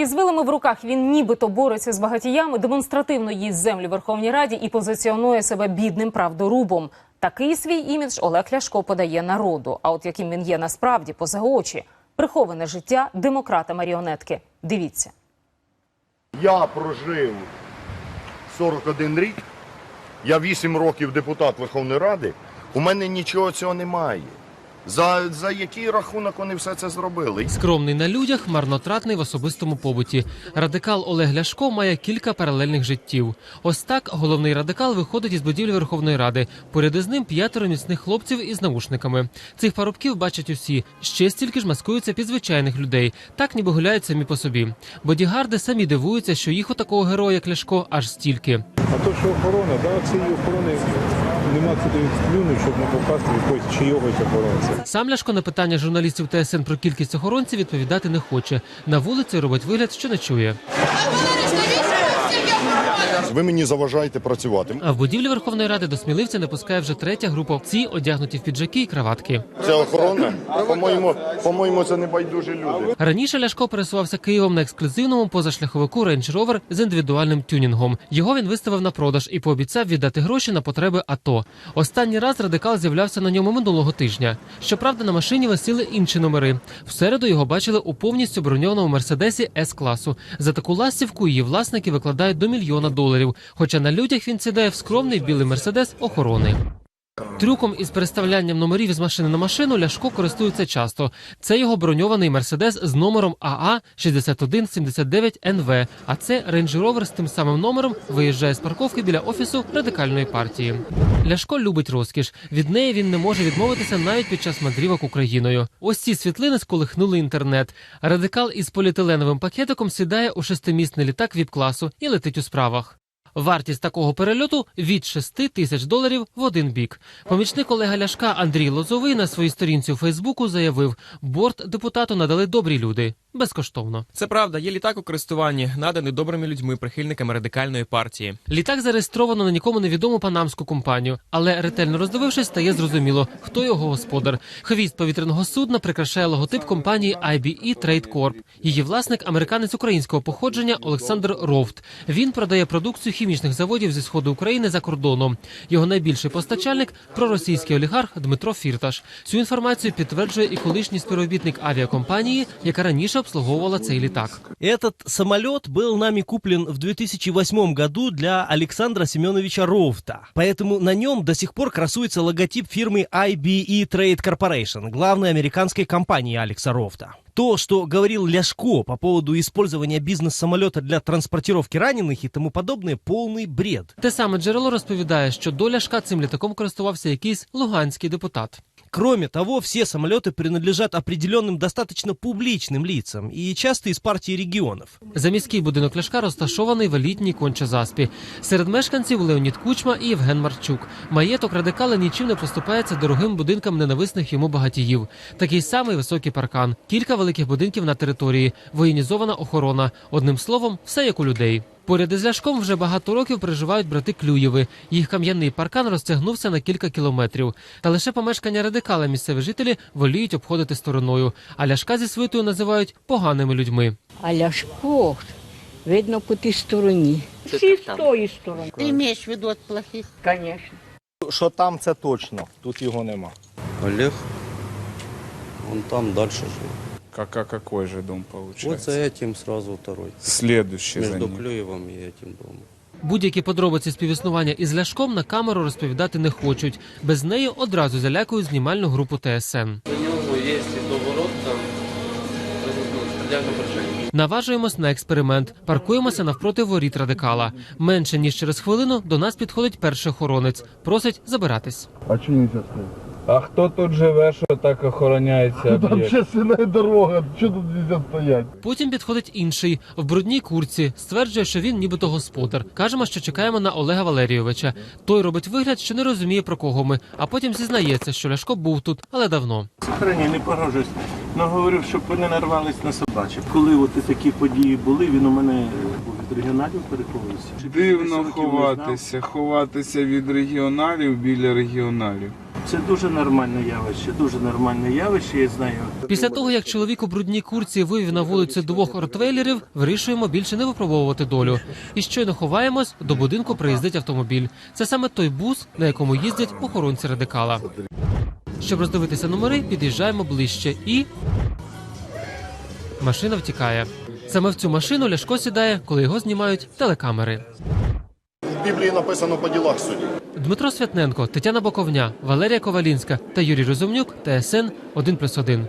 Із вилами в руках він нібито бореться з багатіями, демонстративно їсть землю в Верховній Раді і позиціонує себе бідним правдорубом. Такий свій імідж Олег Ляшко подає народу. А от яким він є насправді поза очі, приховане життя демократа маріонетки. Дивіться. Я прожив 41 рік, я 8 років депутат Верховної Ради, у мене нічого цього немає. За, за який рахунок вони все це зробили? Скромний на людях, марнотратний в особистому побуті. Радикал Олег Ляшко має кілька паралельних життів. Ось так головний радикал виходить із будівлі Верховної Ради. Поряд із ним п'ятеро міцних хлопців із навушниками. Цих парубків бачать усі. Ще стільки ж маскуються під звичайних людей, так ніби гуляють самі по собі. Бодігарди самі дивуються, що їх у такого героя, як Ляшко, аж стільки. А то, що охорона, да, цієї охорони нема куди плюнути, щоб не попасти в якогось чийогось охоронця. Сам Ляшко на питання журналістів ТСН про кількість охоронців відповідати не хоче. На вулиці робить вигляд, що не чує. Ви мені заважаєте працювати. А в будівлі Верховної Ради до сміливця не пускає вже третя група. Ці одягнуті в піджаки і краватки. Це охорона? По-моєму, по-моєму, це не байдужі люди. Раніше Ляшко пересувався Києвом на ексклюзивному позашляховику Range Rover з індивідуальним тюнінгом. Його він виставив на продаж і пообіцяв віддати гроші на потреби АТО. Останній раз радикал з'являвся на ньому минулого тижня. Щоправда, на машині висіли інші номери. В середу його бачили у повністю броньованому мерседесі С класу. За таку ластівку її власники викладають до мільйона доларів. Хоча на людях він сідає в скромний білий мерседес охорони. Трюком із переставлянням номерів із машини на машину Ляшко користується часто. Це його броньований мерседес з номером АА 6179 НВ. А це Range Rover з тим самим номером виїжджає з парковки біля офісу радикальної партії. Ляшко любить розкіш. Від неї він не може відмовитися навіть під час мандрівок Україною. Ось ці світлини сколихнули інтернет. Радикал із поліетиленовим пакетиком сідає у шестимісний літак віп-класу і летить у справах. Вартість такого перельоту від 6 тисяч доларів в один бік. Помічник Олега Ляшка Андрій Лозовий на своїй сторінці у Фейсбуку заявив, борт депутату надали добрі люди безкоштовно. Це правда, є літак у користуванні, наданий добрими людьми, прихильниками радикальної партії. Літак зареєстровано на нікому невідому панамську компанію, але ретельно роздивившись, стає зрозуміло, хто його господар. Хвіст повітряного судна прикрашає логотип компанії IBE Trade Corp. Її власник американець українського походження Олександр Ровт. Він продає продукцію хімічних заводів зі сходу України за кордоном. Його найбільший постачальник проросійський олігарх Дмитро Фірташ. Цю інформацію підтверджує і колишній співробітник авіакомпанії, яка раніше обслуговувала цей літак. Этот самолет был нами куплен в 2008 году для Александра Семеновича Роуфта. Поэтому на нем до сих пор красуется логотип фирмы IBE Trade Corporation, главной американской компании Алекса Роуфта. То, что говорил Ляшко по поводу использования бизнес-самолета для транспортировки раненых и тому подобное, полный бред. Те саме джерело розповідає, що до Ляшка цим літаком користувався якийсь луганський депутат. Кроме того, все самолеты принадлежат определенным достаточно публичным лицам и часто из партии регионов. Заміський будинок Ляшка розташований в елітній кончазаспі. Серед мешканців Леонід Кучма і Євген Марчук. Маєток радикала нічим не поступається дорогим будинкам ненависних йому багатіїв. Такий самий високий паркан, кілька великих будинків на території, воєнізована охорона. Одним словом, все як у людей. Поряд із Ляшком вже багато років проживають брати Клюєви. Їх кам'яний паркан розтягнувся на кілька кілометрів. Та лише помешкання радикала місцеві жителі воліють обходити стороною. А Ляшка зі свитою називають поганими людьми. А Ляшко, видно, по тій стороні. Всі з тої сторони. Ты имеешь в виду от плохих? Звісно. Що там, це точно, тут його нема. Олег, он там дальше жил. Как, а какой же дом Вот получается? за этим сразу второй. Следующий за Между ним. Клюевым и этим домом. Будь-які подробиці співіснування із Ляшком на камеру розповідати не хочуть. Без неї одразу залякують знімальну групу ТСН. Наважуємось на експеримент. Паркуємося навпроти воріт радикала. Менше ніж через хвилину до нас підходить перший охоронець. Просить забиратись. А чого не стоїть? А хто тут живе, що так охороняється? Там общественна дорога, що тут нельзя стояти? Потім підходить інший в брудній курці. Стверджує, що він нібито господар. Кажемо, що чекаємо на Олега Валерійовича. Той робить вигляд, що не розуміє про кого ми, а потім зізнається, що Ляшко був тут, але давно. Сохрані, не погрожуюсь. Ну говорив, щоб вони нарвались на собачок. Коли от такі події були, він у мене регіоналів переховуюся. Дивно ховатися, ховатися від регіоналів біля регіоналів. Це дуже нормальне явище, дуже нормальне явище, я знаю. Після того, як чоловік у брудній курці вивів на вулицю двох ротвейлерів, вирішуємо більше не випробовувати долю. І щойно ховаємось, до будинку приїздить автомобіль. Це саме той бус, на якому їздять охоронці радикала. Щоб роздивитися номери, під'їжджаємо ближче і. Машина втікає. Саме в цю машину Ляшко сідає, коли його знімають телекамери. В Біблії написано по ділах судді. Дмитро Святненко, Тетяна Боковня, Валерія Ковалінська та Юрій Розумнюк, ТСН 1+,1.